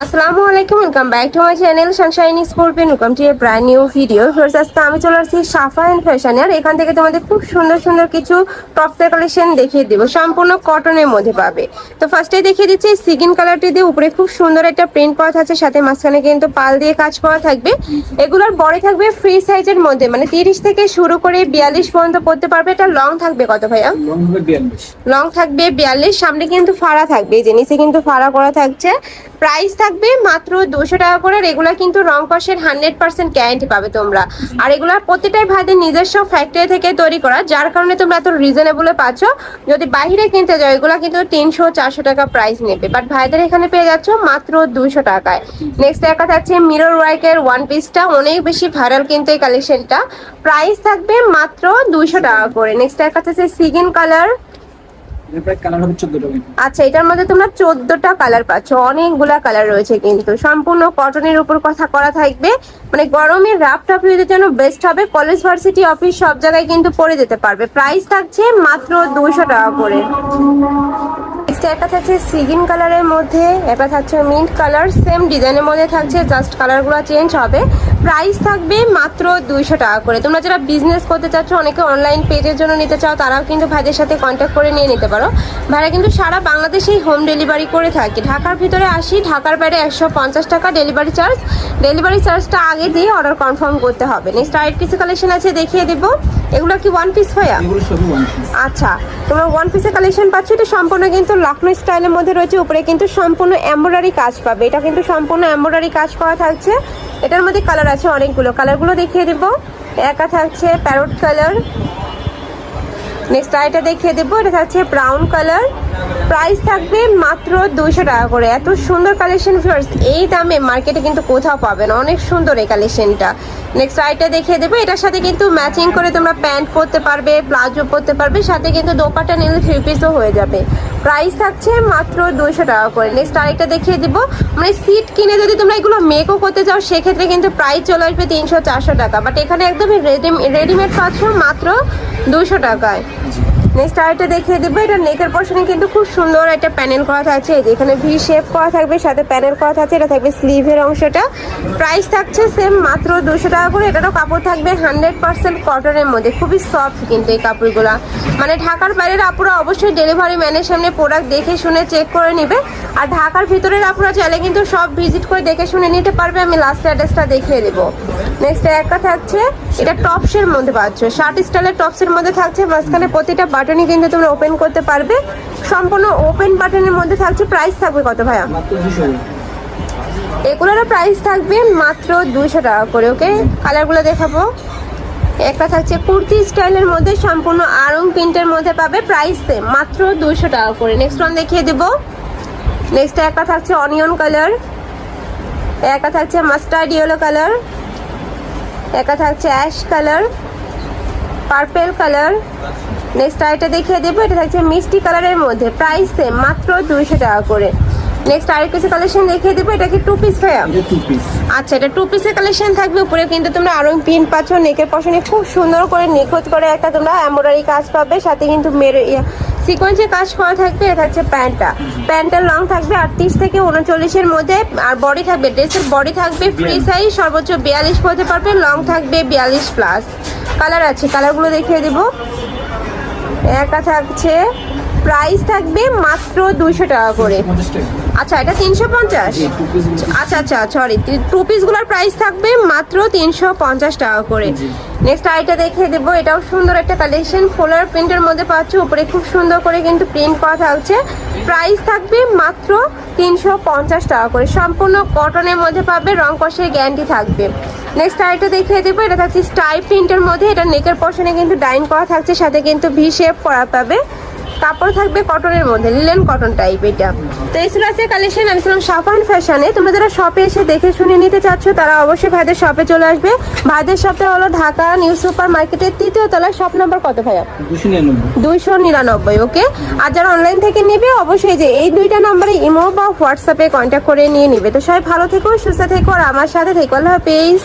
আসসালামু আলাইকুম welcome back to my channel sunshine স্পোর্টবেন welcome to a brand new video first আজকে আমি চলে আসছি সাফা অ্যান্ড ফ্যাশনে আর এখান থেকে তোমাদের খুব সুন্দর সুন্দর কিছু টপসের কালেকশন দেখিয়ে দিব। সম্পূর্ণ কটনের মধ্যে পাবে। তো ফার্স্টে দেখিয়ে দিচ্ছি সিগিন কালারটি দিয়ে উপরে খুব সুন্দর একটা প্রিন্ট করা থাকছে সাথে মাঝখানে কিন্তু পাল দিয়ে কাজ করা থাকবে। এগুলোর বড় থাকবে ফ্রি সাইজের মধ্যে। মানে তিরিশ থেকে শুরু করে বিয়াল্লিশ পর্যন্ত পড়তে পারবে। এটা লং থাকবে কত ভাইয়া? লং লং থাকবে বিয়াল্লিশ। সামনে কিন্তু ফাড়া থাকবে। এই যে নিচে কিন্তু ফাড়া করা থাকছে। প্রাইস থাকবে মাত্র দুশো টাকা করে রেগুলার কিন্তু রং কষের হান্ড্রেড পার্সেন্ট গ্যারান্টি পাবে তোমরা। আর এগুলা প্রতিটাই ভাইদের নিজস্ব ফ্যাক্টরি থেকে তৈরি করা, যার কারণে তোমরা এত রিজনেবলে পাচ্ছ। যদি বাইরে কিনতে যাও, এগুলো কিন্তু তিনশো চারশো টাকা প্রাইস নেবে। বাট ভাইদের এখানে পেয়ে যাচ্ছ মাত্র দুশো টাকায়। নেক্সট একা থাকছে মিরর ওয়ার্কের ওয়ান পিসটা অনেক বেশি ভাইরাল কিন্তু এই কালেকশনটা প্রাইস থাকবে মাত্র দুশো টাকা করে। নেক্সট একা থাকছে সিগিন কালার আচ্ছা এটার মধ্যে তোমরা চোদ্দটা কালার পাচ্ছ। অনেকগুলা কালার রয়েছে কিন্তু। সম্পূর্ণ কটনের উপর কথা করা থাকবে। মানে গরমের রাফ টাফ হয়ে যেন বেস্ট হবে। কলেজ ভার্সিটি অফিস সব জায়গায় কিন্তু পরে যেতে পারবে। প্রাইস থাকছে মাত্র দুইশো টাকা করে। Next একটা থাকছে সিগিন কালারের মধ্যে একটা থাকছে মিন্ট কালার সেম ডিজাইনের মধ্যে থাকছে জাস্ট কালারগুলো চেঞ্জ হবে। প্রাইস থাকবে মাত্র দুইশো টাকা করে। তোমরা যারা বিজনেস করতে চাচ্ছ অনেকে অনলাইন পেজের জন্য নিতে চাও তারাও কিন্তু ভাইদের সাথে কন্ট্যাক্ট করে নিয়ে নিতে পারো। ভাইরা কিন্তু সারা বাংলাদেশেই হোম ডেলিভারি করে থাকে। ঢাকার ভিতরে আসি ঢাকার বাইরে একশো পঞ্চাশ টাকা ডেলিভারি চার্জ ডেলিভারি চার্জটা আগে দিয়ে অর্ডার কনফার্ম করতে হবে। নেক্সট আরেক কিছু কালেকশন আছে দেখিয়ে দেবো। এগুলো কি ওয়ান পিস ভাইয়া পিস আচ্ছা তোমরা ওয়ান পিসের কালেকশন পাচ্ছ এটা সম্পূর্ণ কিন্তু লখনৌ স্টাইলের মধ্যে রয়েছে, উপরে কিন্তু সম্পূর্ণ এম্ব্রয়ডারি কাজ পাবে। এটা কিন্তু সম্পূর্ণ এম্ব্রয়ডারি কাজ করা থাকছে। এটার মধ্যে কালার আছে অনেকগুলো। কালারগুলো দেখিয়ে দিব। একা থাকছে প্যারোট কালার নেক্সট আইটা দেখিয়ে দেবো। এটা থাকছে ব্রাউন কালার প্রাইস থাকবে মাত্র দুশো টাকা করে। এত সুন্দর কালেকশন ফার্স্ট এই দামে মার্কেটে কিন্তু কোথাও পাবেন অনেক সুন্দর এই কালেকশনটা নেক্সট আইটা দেখিয়ে দেবো। এটার সাথে কিন্তু ম্যাচিং করে তোমরা প্যান্ট পরতে পারবে প্লাজো পরতে পারবে, সাথে কিন্তু দোপাটা নিলে থ্রি পিসও হয়ে যাবে। প্রাইস থাকছে মাত্র দুশো টাকা করে। নেক্সট আরেকটা দেখিয়ে দেবো। মানে সিট কিনে যদি তোমরা এগুলো মেকও করতে চাও, সেক্ষেত্রে কিন্তু প্রাইস চলে আসবে তিনশো চারশো টাকা। বাট এখানে একদমই রেডিমেড পাচ্ছ মাত্র দুশো টাকায়। নেক্সট আরেকটা দেখিয়ে দেবো, এটা নেকের পশনে কিন্তু খুব সুন্দর একটা প্যানেল করা থাকছে। এখানে ভি শেপ করা থাকবে, সাথে প্যানেল করা থাকছে, এটা থাকবে স্লিভের অংশটা। প্রাইস থাকছে সেম মাত্র দুশো টাকা করে, এটারও কাপড় থাকবে হান্ড্রেড পার্সেন্ট কটনের মধ্যে। খুবই সফট কিন্তু এই কাপড়গুলো। মানে ঢাকার বাইরের আপুরা অবশ্যই ডেলিভারি ম্যানের সামনে প্রোডাক্ট দেখে শুনে চেক করে নেবে। আর ঢাকার ভিতরের আপুরা চাইলে কিন্তু সব ভিজিট করে দেখে শুনে নিতে পারবে, আমি লাস্ট অ্যাড্রেসটা দেখিয়ে দেবো। নেক্সট একটা থাকছে, এটা টপসের মধ্যে পাচ্ছ। শার্ট স্টাইলের টপসের মধ্যে থাকছে, মাঝখানে প্রতিটা বাটনই কিন্তু তোমরা ওপেন করতে পারবে। সম্পূর্ণ ওপেন বাটনের মধ্যে থাকছে প্রাইস থাকবে কত ভাইয়া? এগুলোরও প্রাইস থাকবে মাত্র দুশো টাকা করে ওকে কালারগুলো দেখাবো। একটা থাকছে কুর্তি স্টাইলের মধ্যে, সম্পূর্ণ আরং প্রিন্টের মধ্যে পাবে প্রাইস মাত্র দুশো টাকা করে। নেক্সট ওয়ান দেখিয়ে দেবো। নেক্সট একটা থাকছে অনিয়ন কালার একটা থাকছে মাস্টার্ড ইয়েলো কালার একটা থাকছে ash colour purple colour next আরেকটা দেখিয়ে দেবো এটা থাকছে মিষ্টি কালারের মধ্যে। প্রাইস সেম মাত্র দুইশো টাকা করে। নেক্সট আরেক কিছু কালেকশন দেখিয়ে দেবো এটা কি টু পিস ভাইয়া? আচ্ছা এটা টু পিসের কালেকশন থাকবে উপরে কিন্তু তোমরা আরও পিন পাচ্ছ নেকের পশনে খুব সুন্দর করে নিখুঁত করে একটা তোমরা এমব্রয়ডারি কাজ পাবে সাথে কিন্তু মেরে সিকোয়েন্সে কাজ করা থাকবে এটা হচ্ছে প্যান্টটা। প্যান্টের লং থাকবে আটত্রিশ থেকে উনচল্লিশের মধ্যে আর বডি থাকবে ড্রেসের বডি থাকবে ফ্রি সাইজ সর্বোচ্চ বিয়াল্লিশ পড়তে পারবে লং থাকবে বিয়াল্লিশ প্লাস কালার আছে কালারগুলো দেখিয়ে দেবো। একা থাকছে প্রাইস থাকবে মাত্র দুইশো টাকা করে। আচ্ছা এটা তিনশো পঞ্চাশ? আচ্ছা আচ্ছা সরি টু পিসগুলোর প্রাইস থাকবে মাত্র তিনশো পঞ্চাশ টাকা করে। নেক্সট আইটা দেখে দেবো এটাও সুন্দর একটা কালেকশন ফোলার প্রিন্টের মধ্যে পাচ্ছ উপরে খুব সুন্দর করে কিন্তু প্রিন্ট পাওয়া থাকছে। প্রাইস থাকবে মাত্র তিনশো পঞ্চাশ টাকা করে। সম্পূর্ণ কটনের মধ্যে পাবে, রং কষের গ্যারান্টি থাকবে। নেক্সট আইটা দেখিয়ে দেবো, এটা থাকছে স্টাইপ প্রিন্টের মধ্যে, এটা নেকের পশনে কিন্তু ডাইন করা থাকছে, সাথে কিন্তু ভি শেপ করা পাবে। কাপড় থাকবে কটনের মধ্যে লিলেন কটন টাইপ এটা। তো এই ছিল আছে কালেকশন আমি ছিলাম সাফান ফ্যাশনে তোমরা যারা শপে এসে দেখে শুনে নিতে চাচ্ছ তারা অবশ্যই ভাইদের শপে চলে আসবে। ভাইদের শপটা হলো ঢাকা নিউ সুপার মার্কেটের তৃতীয় তলায় শপ নাম্বার কত ভাইয়া? দুইশো নিরানব্বই। ওকে আর যারা অনলাইন থেকে নেবে অবশ্যই যে এই দুইটা নম্বরে ইমো বা হোয়াটসঅ্যাপে কন্ট্যাক্ট করে নিয়ে নিবে। তো সবাই ভালো থেকো সুস্থ থেকো আর আমার সাথে থেকো। আল্লাহ হাফেজ।